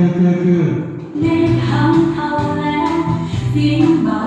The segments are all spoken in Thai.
คือคือคือในคำเขาแล้วเสียงเบา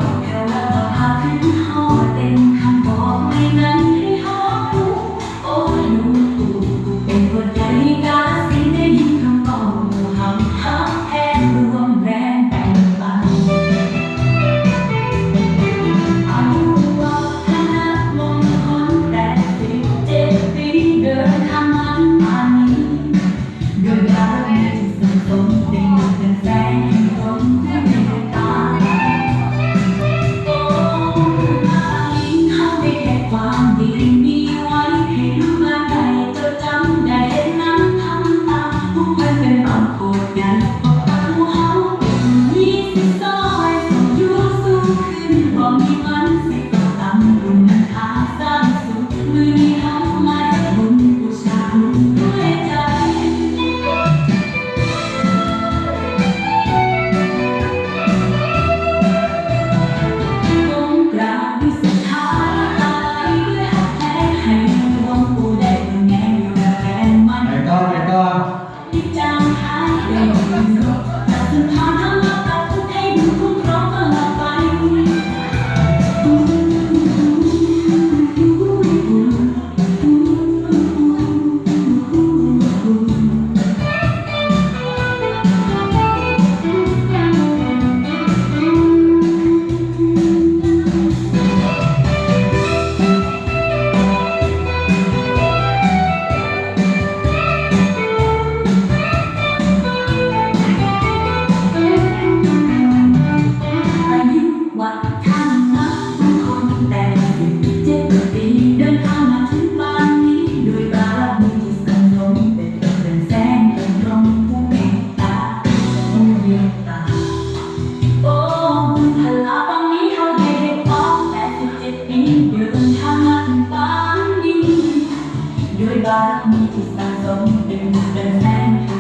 ลามี